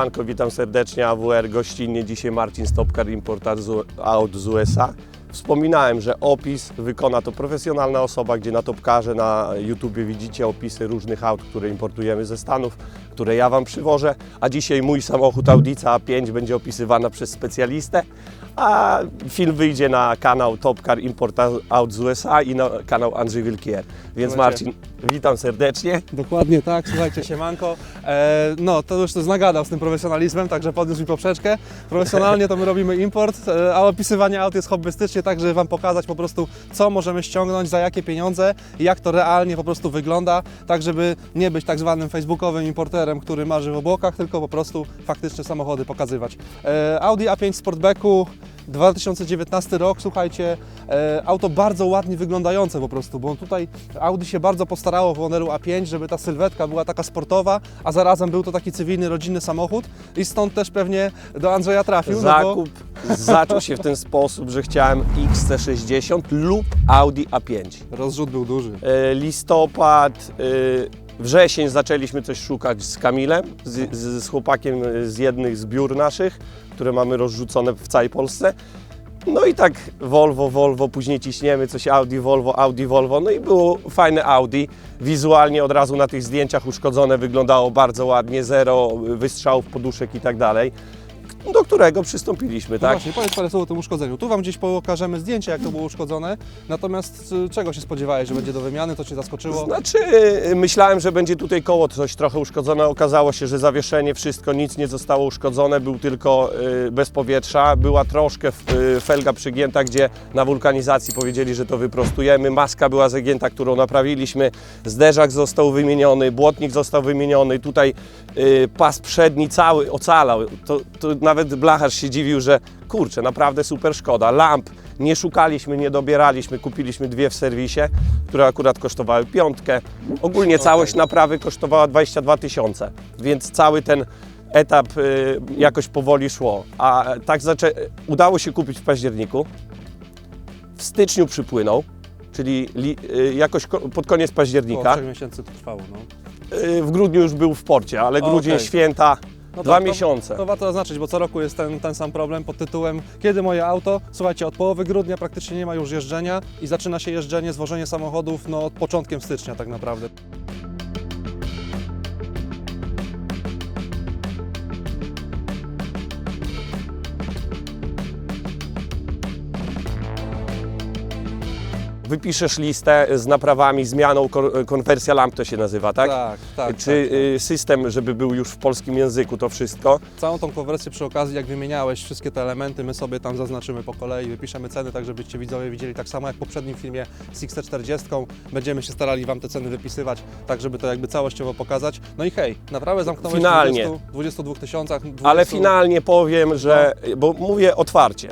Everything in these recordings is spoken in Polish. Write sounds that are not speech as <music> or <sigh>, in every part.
Siemanko, witam serdecznie, AWR gościnnie. Dzisiaj Marcin Stopkar, importer aut z USA. Wspominałem, że opis wykona to profesjonalna osoba, gdzie na Topkarze na YouTubie widzicie opisy różnych aut, które importujemy ze Stanów, które ja Wam przywożę, a dzisiaj mój samochód Audica A5 będzie opisywana przez specjalistę, a film wyjdzie na kanał Topcar Import Aut z USA i na kanał Andrzej Wilkier. Więc Słuchajcie. Marcin, witam serdecznie. Dokładnie tak, słuchajcie, siemanko. E, no, to już to nagadał z tym profesjonalizmem, także podniósł mi poprzeczkę. Profesjonalnie to my robimy import, e, a opisywanie aut jest hobbystycznie, tak żeby Wam pokazać po prostu, co możemy ściągnąć, za jakie pieniądze i jak to realnie po prostu wygląda, tak żeby nie być tak zwanym facebookowym importerem, który marzy w obłokach, tylko po prostu faktyczne samochody pokazywać. E, Audi A5 Sportbacku 2019 rok, słuchajcie, e, auto bardzo ładnie wyglądające po prostu, bo tutaj Audi się bardzo postarało w modelu A5, żeby ta sylwetka była taka sportowa, a zarazem był to taki cywilny, rodzinny samochód i stąd też pewnie do Andrzeja trafił. No bo, Zakup zaczął się w ten sposób, że chciałem XC60 lub Audi A5. rozrzut był duży. E, Listopad, e, wrzesień zaczęliśmy coś szukać z Kamilem, z, z chłopakiem z jednych z biur naszych, które mamy rozrzucone w całej Polsce. No i tak Volvo, Volvo, później ciśniemy coś Audi, Volvo, Audi, Volvo. No i było fajne Audi. Wizualnie od razu na tych zdjęciach uszkodzone wyglądało bardzo ładnie, zero wystrzałów, poduszek i tak dalej. Do którego przystąpiliśmy, No tak? właśnie, powiedz parę słów o tym uszkodzeniu. Tu Wam gdzieś pokażemy zdjęcie, jak to było uszkodzone, natomiast y, czego się spodziewałeś, że będzie do wymiany, co Cię zaskoczyło? Znaczy, myślałem, że będzie tutaj koło coś trochę uszkodzone. Okazało się, że zawieszenie, wszystko, nic nie zostało uszkodzone, był tylko y, bez powietrza. Była troszkę y, felga przygięta, gdzie na wulkanizacji powiedzieli, że to wyprostujemy. Maska była zagięta, którą naprawiliśmy. Zderzak został wymieniony, błotnik został wymieniony. Tutaj y, pas przedni cały ocalał. To, to nawet blacharz się dziwił, że kurczę, naprawdę super szkoda. Lamp nie szukaliśmy, nie dobieraliśmy, kupiliśmy dwie w serwisie, które akurat kosztowały piątkę. Ogólnie całość naprawy kosztowała 22 tysiące, więc cały ten etap y, jakoś powoli szło. A tak zaczę... udało się kupić w październiku. W styczniu przypłynął, czyli li... y, jakoś ko- pod koniec Około października. miesięcy to trwało, no. Y, w grudniu już był w porcie, ale grudzień, okej. święta, No dwa tak, to- miesiące. To warto zaznaczyć, bo co roku jest ten, ten sam problem pod tytułem Kiedy moje auto? Słuchajcie, od połowy grudnia praktycznie nie ma już jeżdżenia i zaczyna się jeżdżenie, zwożenie samochodów no, od początkiem stycznia tak naprawdę. Wypiszesz listę z naprawami, zmianą, ko- konwersja lamp to się nazywa, tak? tak, tak. Czy tak, y, system, żeby był już w polskim języku, to wszystko? Całą tą konwersję przy okazji, jak wymieniałeś wszystkie te elementy, my sobie tam zaznaczymy po kolei, wypiszemy ceny, tak żebyście widzowie widzieli tak samo jak w poprzednim filmie z XC40. Będziemy się starali Wam te ceny wypisywać, tak żeby to jakby całościowo pokazać. No i hej, naprawę zamknąłeś Finalnie. w 20, 22 tysiącach. 20... Ale finalnie powiem, że, bo mówię otwarcie,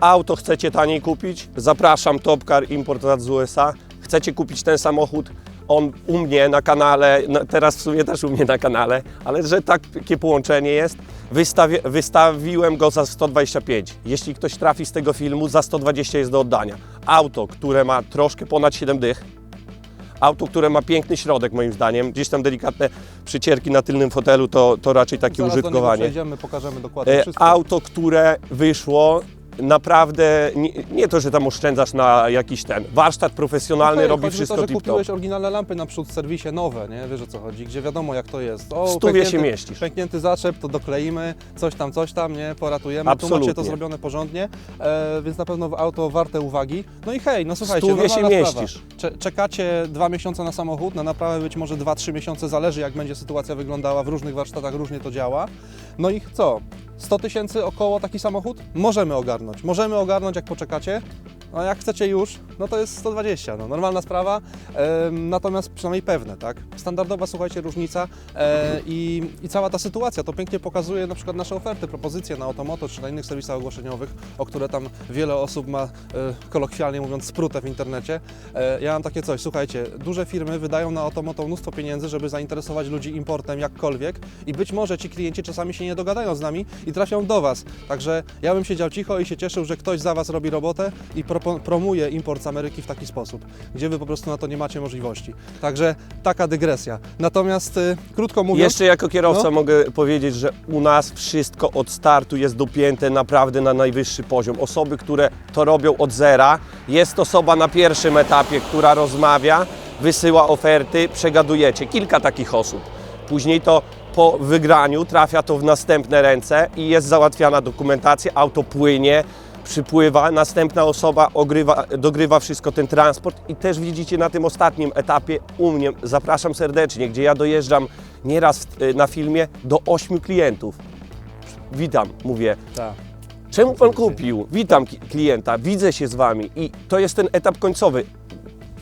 auto chcecie taniej kupić, zapraszam Topcar Import z USA, chcecie kupić ten samochód, on u mnie na kanale, na, teraz w sumie też u mnie na kanale, ale że takie połączenie jest, wystawi, wystawiłem go za 125. Jeśli ktoś trafi z tego filmu, za 120 jest do oddania. Auto, które ma troszkę ponad 7 dych, auto, które ma piękny środek moim zdaniem, gdzieś tam delikatne przycierki na tylnym fotelu, to, to raczej takie Zaraz do niego użytkowanie. przejdziemy, pokażemy dokładnie E, wszystko. Auto, które wyszło, naprawdę nie, nie to, że tam oszczędzasz na jakiś ten. Warsztat profesjonalny robi chodzi wszystko to, że kupiłeś oryginalne lampy naprzód w serwisie, nowe, nie? Wiesz o co chodzi, gdzie wiadomo jak to jest. O, W stówie się mieścisz. Pęknięty zaczep, to dokleimy, coś tam, coś tam, nie? Poratujemy. Tu Absolutnie. macie to zrobione porządnie, e, więc na pewno auto warte uwagi. No i hej, no słuchajcie, stówie się normalna sprawa. mieścisz. Cze- czekacie dwa miesiące na samochód, na naprawę być może 2-3 miesiące, zależy jak będzie sytuacja wyglądała, w różnych warsztatach różnie to działa. No i co? 100 tysięcy około taki samochód? Możemy ogarnąć. Możemy ogarnąć jak poczekacie. No jak chcecie już, no to jest 120, no normalna sprawa, em, natomiast przynajmniej pewne, tak? Standardowa, słuchajcie, różnica e, i, i cała ta sytuacja, to pięknie pokazuje na przykład nasze oferty, propozycje na Automoto czy na innych serwisach ogłoszeniowych, o które tam wiele osób ma, e, kolokwialnie mówiąc, sprutę w internecie. E, ja mam takie coś, słuchajcie, duże firmy wydają na Automoto mnóstwo pieniędzy, żeby zainteresować ludzi importem jakkolwiek i być może ci klienci czasami się nie dogadają z nami i trafią do Was. Także ja bym siedział cicho i się cieszył, że ktoś za Was robi robotę i proponuje propo- promuje import z Ameryki w taki sposób, gdzie wy po prostu na to nie macie możliwości. Także taka dygresja. Natomiast y, krótko mówiąc, Jeszcze jako kierowca No. mogę powiedzieć, że u nas wszystko od startu jest dopięte naprawdę na najwyższy poziom. Osoby, które to robią od zera, jest osoba na pierwszym etapie, która rozmawia, wysyła oferty, przegadujecie. Kilka takich osób. Później to po wygraniu trafia to w następne ręce i jest załatwiana dokumentacja, auto płynie, przypływa, następna osoba ogrywa, dogrywa wszystko ten transport i też widzicie na tym ostatnim etapie u mnie, zapraszam serdecznie, gdzie ja dojeżdżam nieraz w- na filmie do ośmiu klientów. Witam, mówię, tak. czemu pan kupił? Witam klienta, widzę się z wami i to jest ten etap końcowy.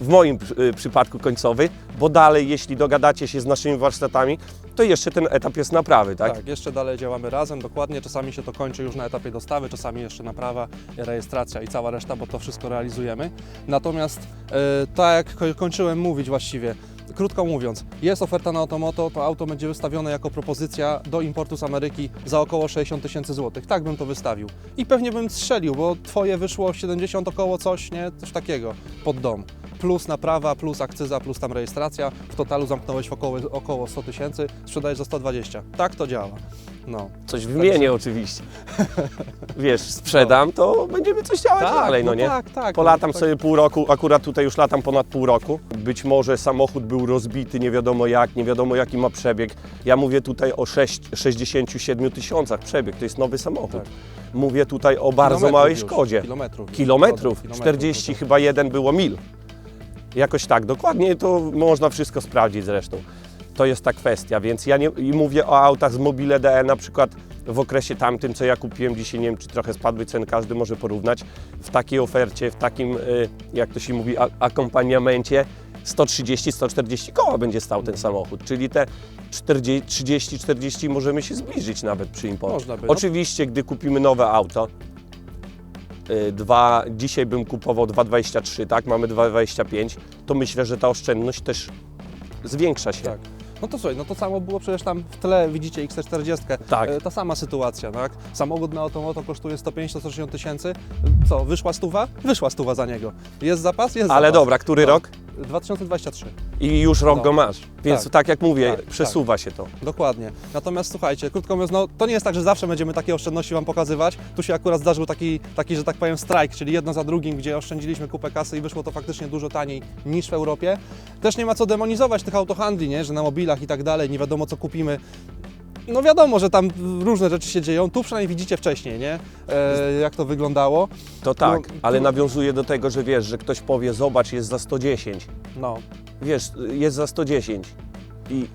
W moim y, przypadku końcowy, bo dalej, jeśli dogadacie się z naszymi warsztatami, to jeszcze ten etap jest naprawy, tak? Tak, jeszcze dalej działamy razem, dokładnie. Czasami się to kończy już na etapie dostawy, czasami jeszcze naprawa, rejestracja i cała reszta, bo to wszystko realizujemy. Natomiast e, tak jak ko- kończyłem mówić właściwie, krótko mówiąc, jest oferta na Automoto, to auto będzie wystawione jako propozycja do importu z Ameryki za około 60 tysięcy złotych. Tak bym to wystawił. I pewnie bym strzelił, bo twoje wyszło 70 około coś, nie? Coś takiego, pod dom. Plus naprawa, plus akcyza, plus tam rejestracja. W totalu zamknąłeś około, około 100 tysięcy, sprzedajesz za 120. Tak to działa. No. Coś wymienię oczywiście. <laughs> Wiesz, sprzedam, to będziemy coś działać dalej, no, nie? Tak, tak. Polatam no, tak. sobie pół roku, akurat tutaj już latam ponad pół roku. Być może samochód był rozbity, nie wiadomo jak, nie wiadomo jaki ma przebieg. Ja mówię tutaj o 6, 67 tysiącach przebieg, to jest nowy samochód. Tak. Mówię tutaj o bardzo Kilometrów małej już, szkodzie. Kilometrów. Kilometrów, Kilometrów, 40 tak. chyba jeden było mil. Jakoś tak, dokładnie to można wszystko sprawdzić zresztą. To jest ta kwestia, więc ja nie, mówię o autach z Mobile DE na przykład w okresie tamtym, co ja kupiłem dzisiaj, nie wiem czy trochę spadły ceny, każdy może porównać, w takiej ofercie, w takim, y, jak to się mówi, akompaniamencie 130-140 koła będzie stał ten samochód, czyli te 30-40 możemy się zbliżyć nawet przy imporcie. Można by, no. Oczywiście, gdy kupimy nowe auto, dwa, dzisiaj bym kupował 2,23, tak, mamy 2,25, to myślę, że ta oszczędność też zwiększa się. Tak. No to słuchaj, no to samo było przecież tam w tle, widzicie XC40. Tak. E, Ta sama sytuacja, tak? Samochód na Automoto kosztuje 150-160 tysięcy. Co, wyszła stuwa? Wyszła stuwa za niego. Jest zapas? Jest Ale zapas. dobra, który No. rok? 2023. I już rok No. go masz. Więc Tak. tak, jak mówię, Tak, przesuwa się to. Dokładnie. Natomiast słuchajcie, krótko mówiąc, no, to nie jest tak, że zawsze będziemy takie oszczędności Wam pokazywać. Tu się akurat zdarzył taki, taki, że tak powiem, strajk, czyli jedno za drugim, gdzie oszczędziliśmy kupę kasy i wyszło to faktycznie dużo taniej niż w Europie. Też nie ma co demonizować tych autohandli, nie? że na mobilach i tak dalej, nie wiadomo co kupimy. No wiadomo, że tam różne rzeczy się dzieją. Tu przynajmniej widzicie wcześniej, nie? E, jak to wyglądało. To tak, No, ale nawiązuje do tego, że wiesz, że ktoś powie, zobacz, jest za 110. No, Wiesz, jest za 110. I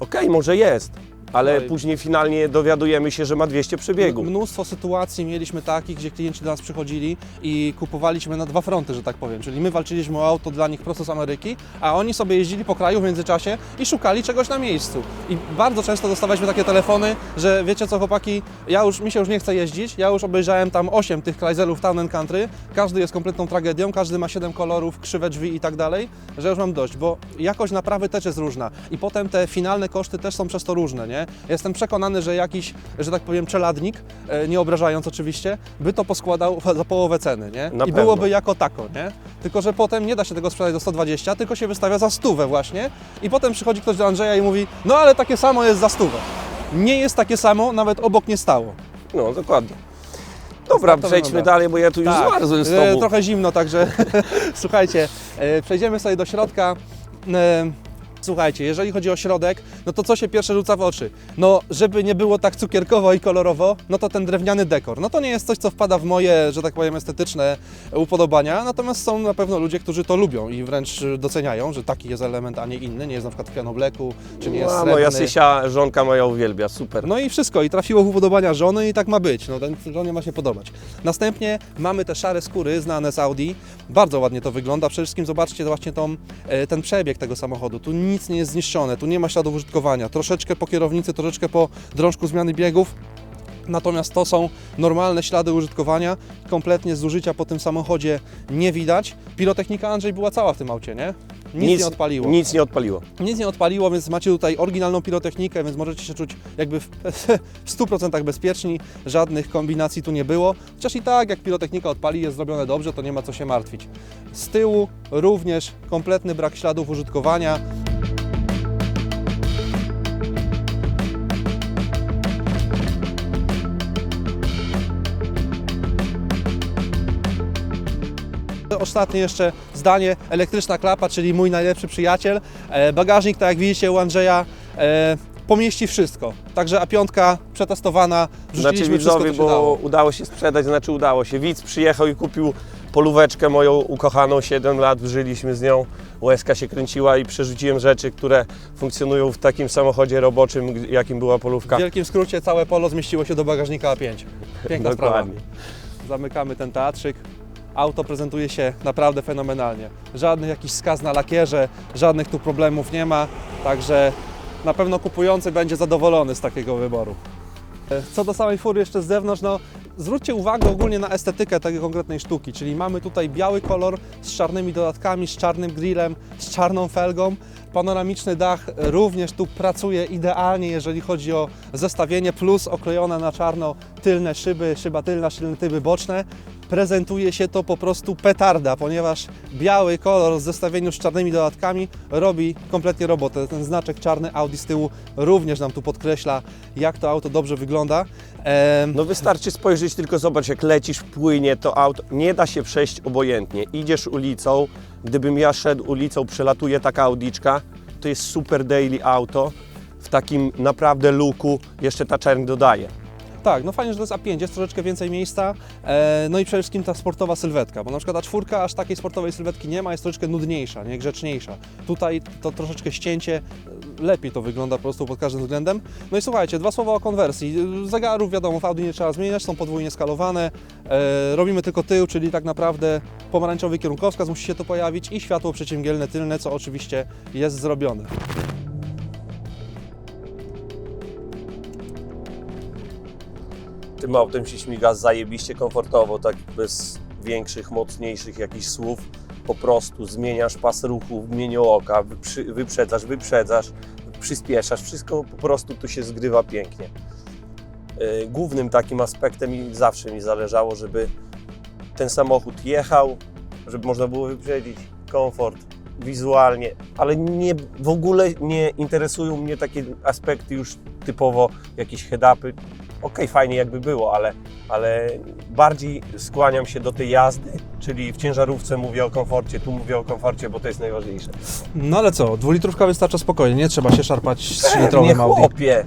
okej, może jest, ale No później finalnie dowiadujemy się, że ma 200 przebiegów. Mnóstwo sytuacji mieliśmy takich, gdzie klienci do nas przychodzili i kupowaliśmy na dwa fronty, że tak powiem. Czyli my walczyliśmy o auto dla nich prosto z Ameryki, a oni sobie jeździli po kraju w międzyczasie i szukali czegoś na miejscu. I bardzo często dostawaliśmy takie telefony, że wiecie co chłopaki, ja już, mi się już nie chce jeździć, ja już obejrzałem tam 8 tych Chryslerów Town and Country, każdy jest kompletną tragedią, każdy ma 7 kolorów, krzywe drzwi i tak dalej, że już mam dość, bo jakość naprawy też jest różna i potem te finalne koszty też są przez to różne, nie? Jestem przekonany, że jakiś, że tak powiem, czeladnik, e, nie obrażając oczywiście, by to poskładał za połowę ceny, nie? Na I pewno. byłoby jako tako, nie? Tylko, że potem nie da się tego sprzedać do 120, tylko się wystawia za stówę właśnie i potem przychodzi ktoś do Andrzeja i mówi, no ale takie samo jest za stówę. Nie jest takie samo, nawet obok nie stało. No, dokładnie. Dobra, Tak przejdźmy dalej, bo ja tu już zmarzłem z e, tobą. trochę zimno, także <laughs> słuchajcie, e, przejdziemy sobie do środka. Słuchajcie, jeżeli chodzi o środek, no to co się pierwsze rzuca w oczy? No, żeby nie było tak cukierkowo i kolorowo, no to ten drewniany dekor. No to nie jest coś, co wpada w moje, że tak powiem, estetyczne upodobania, natomiast są na pewno ludzie, którzy to lubią i wręcz doceniają, że taki jest element, a nie inny, nie jest na przykład w pianobleku, czy nie jest No, srebrny. moja Sysia, żonka moja uwielbia, super. No i wszystko, i trafiło w upodobania żony i tak ma być. No, ten żonie ma się podobać. Następnie mamy te szare skóry znane z Audi. Bardzo ładnie to wygląda. Przede wszystkim zobaczcie właśnie tą, e, ten przebieg tego samochodu. Tu nic nie jest zniszczone, tu nie ma śladów użytkowania. Troszeczkę po kierownicy, troszeczkę po drążku zmiany biegów. Natomiast to są normalne ślady użytkowania, kompletnie zużycia po tym samochodzie nie widać. Pirotechnika Andrzej była cała w tym aucie, nie? Nic, nie odpaliło. Nic nie odpaliło. Nic nie odpaliło, więc macie tutaj oryginalną pirotechnikę, więc możecie się czuć jakby w, <laughs> w 100% bezpieczni. Żadnych kombinacji tu nie było. Chociaż i tak, jak pirotechnika odpali, jest zrobione dobrze, to nie ma co się martwić. Z tyłu również kompletny brak śladów użytkowania. Ostatnie jeszcze zdanie, elektryczna klapa, czyli mój najlepszy przyjaciel. E, Bagażnik, tak jak widzicie u Andrzeja, e, pomieści wszystko. Także A5 przetestowana, Znaczy się bo dało. udało się sprzedać, znaczy udało się. Widz przyjechał i kupił polóweczkę moją ukochaną, 7 lat żyliśmy z nią, łezka się kręciła i przerzuciłem rzeczy, które funkcjonują w takim samochodzie roboczym, jakim była polówka. W wielkim skrócie całe polo zmieściło się do bagażnika A5. Piękna sprawa. Dokładnie. Zamykamy ten teatrzyk. Auto prezentuje się naprawdę fenomenalnie. Żadnych jakichś skaz na lakierze, żadnych tu problemów nie ma, także na pewno kupujący będzie zadowolony z takiego wyboru. E, Co do samej fury jeszcze z zewnątrz, no zwróćcie uwagę ogólnie na estetykę tej konkretnej sztuki, czyli mamy tutaj biały kolor z czarnymi dodatkami, z czarnym grillem, z czarną felgą. Panoramiczny dach również tu pracuje idealnie, jeżeli chodzi o zestawienie, plus oklejone na czarno tylne szyby, szyba tylna, tyły boczne. Prezentuje się to po prostu petarda, ponieważ biały kolor w zestawieniu z czarnymi dodatkami robi kompletnie robotę. Ten znaczek czarny Audi z tyłu również nam tu podkreśla, jak to auto dobrze wygląda. Em, No wystarczy spojrzeć, tylko zobacz, jak lecisz, płynie to auto. Nie da się przejść obojętnie. Idziesz ulicą, gdybym ja szedł ulicą, przelatuje taka Audiczka, to jest super daily auto. W takim naprawdę luku jeszcze ta czerń dodaje. Tak, no fajnie, że to jest A5, jest troszeczkę więcej miejsca, e, no i przede wszystkim ta sportowa sylwetka, bo na przykład ta czwórka aż takiej sportowej sylwetki nie ma, jest troszeczkę nudniejsza, nie, grzeczniejsza. Tutaj to troszeczkę ścięcie, lepiej to wygląda po prostu pod każdym względem. No i słuchajcie, dwa słowa o konwersji. Zegarów wiadomo, w Audi nie trzeba zmieniać, są podwójnie skalowane, e, robimy tylko tył, czyli tak naprawdę pomarańczowy kierunkowskaz musi się tu pojawić i światło przeciwmgielne tylne, co oczywiście jest zrobione. Tym autem się śmiga zajebiście komfortowo, tak bez większych, mocniejszych jakichś słów. Po prostu zmieniasz pas ruchu w mieniu oka, wyprzedzasz, wyprzedzasz, przyspieszasz. Wszystko po prostu tu się zgrywa pięknie. Yy, Głównym takim aspektem i zawsze mi zależało, żeby ten samochód jechał, żeby można było wyprzedzić, komfort wizualnie, ale nie, w ogóle nie interesują mnie takie aspekty już typowo jakieś head-upy. Okej, fajnie jakby było, ale, ale bardziej skłaniam się do tej jazdy, czyli w ciężarówce mówię o komforcie, tu mówię o komforcie, bo to jest najważniejsze. No ale co, dwulitrówka wystarcza spokojnie, nie trzeba się szarpać z Nie 3-litrowym Audi. chłopie,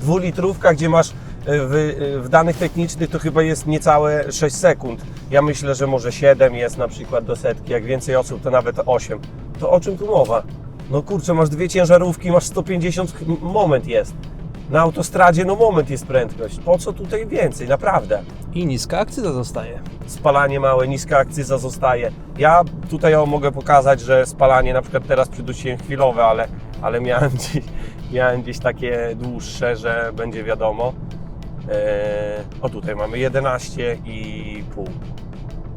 dwulitrówka, gdzie masz e, w, w danych technicznych to chyba jest niecałe 6 sekund. Ja myślę, że może 7 jest na przykład do setki, jak więcej osób to nawet 8. To o czym tu mowa? No kurczę, masz dwie ciężarówki, masz 150, ch- moment jest. Na autostradzie no moment jest prędkość. Po co tutaj więcej, naprawdę? I niska akcyza zostaje. spalanie małe, niska akcyza zostaje. Ja tutaj o, mogę pokazać, że spalanie na przykład teraz przydusiłem chwilowe, ale, ale miałem, <laughs> gdzieś, miałem gdzieś takie dłuższe, że będzie wiadomo. Eee, o tutaj mamy 11,5.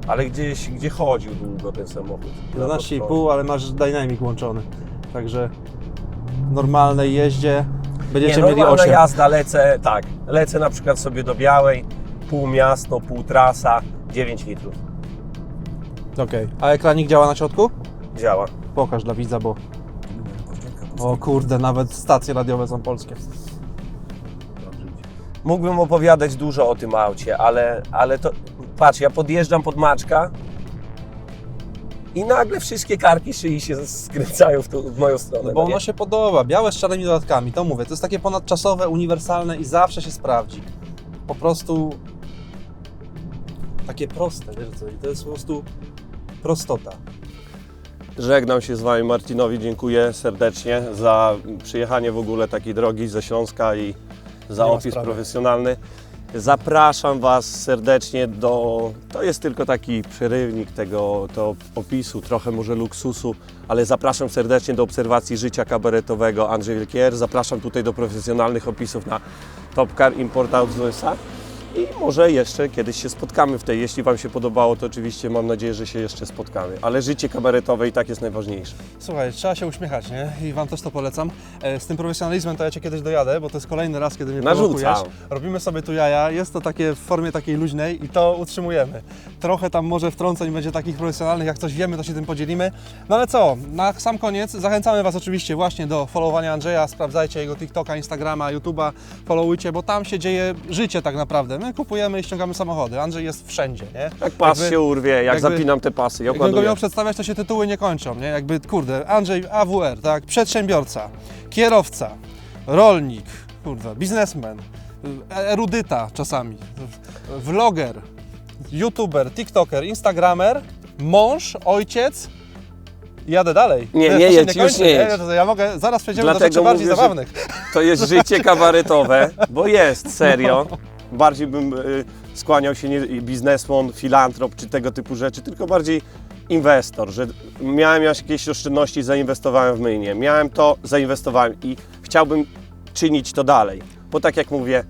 Ale gdzieś, gdzie chodził długo ten samochód. No to- 11,5, ale masz dynamik włączony. Także w normalnej jeździe będziecie Nie, mieli normalna 8. jazda, lecę, tak, lecę na przykład sobie do Białej, pół miasto, pół trasa, 9 litrów. Okej. A ekranik działa na środku? Działa. Pokaż dla widza, bo... O kurde, nawet stacje radiowe są polskie. Mógłbym opowiadać dużo o tym aucie, ale, ale to patrz, ja podjeżdżam pod maczka i nagle wszystkie karki szyi się skręcają w, tą, w moją stronę. Bo no nie? ono się podoba, białe z czarnymi dodatkami, to mówię, to jest takie ponadczasowe, uniwersalne i zawsze się sprawdzi. Po prostu takie proste, wiesz co, i to jest po prostu prostota. Żegnam się z Wami Marcinowi, dziękuję serdecznie za przyjechanie w ogóle takiej drogi ze Śląska i za opis sprawy. profesjonalny. Zapraszam Was serdecznie do. To jest tylko taki przerywnik tego to opisu, trochę może luksusu, ale zapraszam serdecznie do obserwacji życia kabaretowego Andrzej Wielkier. Zapraszam tutaj do profesjonalnych opisów na Top Car Import USA. I może jeszcze kiedyś się spotkamy w tej. Jeśli Wam się podobało, to oczywiście mam nadzieję, że się jeszcze spotkamy. Ale życie kabaretowe i tak jest najważniejsze. Słuchaj, trzeba się uśmiechać, nie? I Wam też to polecam. E, Z tym profesjonalizmem to ja Cię kiedyś dojadę, bo to jest kolejny raz, kiedy mnie Narzucam. prowokujesz. Robimy sobie tu jaja, jest to takie w formie takiej luźnej i to utrzymujemy. Trochę tam może wtrąceń będzie takich profesjonalnych, jak coś wiemy, to się tym podzielimy. No ale co, na sam koniec zachęcamy Was oczywiście właśnie do followowania Andrzeja, sprawdzajcie jego TikToka, Instagrama, YouTube'a, followujcie, bo tam się dzieje życie tak naprawdę. My kupujemy i ściągamy samochody, Andrzej jest wszędzie, nie? Jak pas Jakby- się urwie, jak jakby- zapinam te pasy, jak Jakbym go miał przedstawiać, to się tytuły nie kończą, nie? Jakby, kurde, Andrzej AWR, tak? Przedsiębiorca, kierowca, rolnik, kurde, biznesmen, erudyta czasami, vloger, youtuber, tiktoker, instagramer, mąż, ojciec. Jadę dalej. Nie, nie się jedź, już kończy, nie jedź. Ja mogę, zaraz przejdziemy do Dlatego rzeczy bardziej mówię, zabawnych. To jest życie kabaretowe, bo jest, serio. <laughs> Bardziej bym y, skłaniał się nie biznesmen, filantrop czy tego typu rzeczy, tylko bardziej inwestor, że miałem jakieś oszczędności, zainwestowałem w myjnie. Miałem to, zainwestowałem i chciałbym czynić to dalej. Bo tak jak mówię,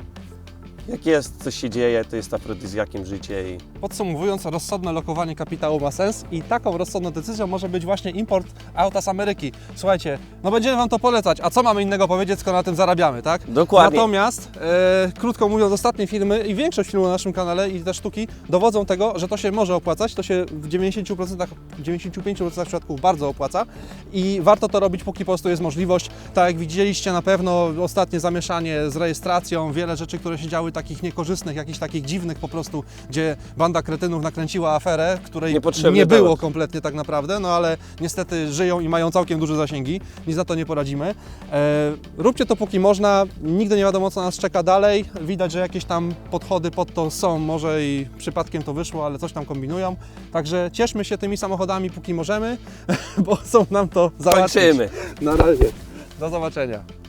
jak jest, coś się dzieje, to jest afrodyzjakiem życie i Podsumowując, rozsądne lokowanie kapitału ma sens i taką rozsądną decyzją może być właśnie import auta z Ameryki. Słuchajcie, no będziemy Wam to polecać, a co mamy innego powiedzieć, skoro na tym zarabiamy, tak? Dokładnie. Natomiast, e, krótko mówiąc, ostatnie filmy i większość filmów na naszym kanale i te sztuki dowodzą tego, że to się może opłacać, to się w 90%, 95% przypadków bardzo opłaca i warto to robić, póki po prostu jest możliwość. Tak jak widzieliście na pewno ostatnie zamieszanie z rejestracją, wiele rzeczy, które się działy takich niekorzystnych, jakichś takich dziwnych po prostu, gdzie banda kretynów nakręciła aferę, której nie było temat. kompletnie tak naprawdę, no ale niestety żyją i mają całkiem duże zasięgi, nic na to nie poradzimy. E, róbcie to póki można, nigdy nie wiadomo co nas czeka dalej, widać, że jakieś tam podchody pod to są, może i przypadkiem to wyszło, ale coś tam kombinują, także cieszmy się tymi samochodami póki możemy, <laughs> bo są nam to załatwić. kończymy. Na razie. Do zobaczenia.